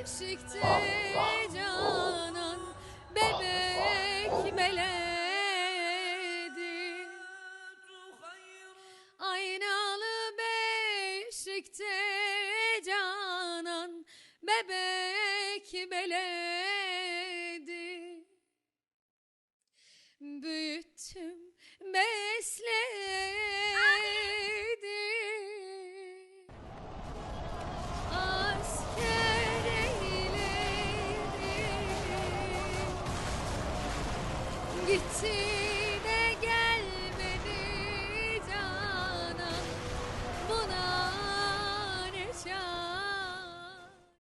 beşikte canan bebek beledi Aynalı beşikte canan bebek beledi Büyüttüm gitsin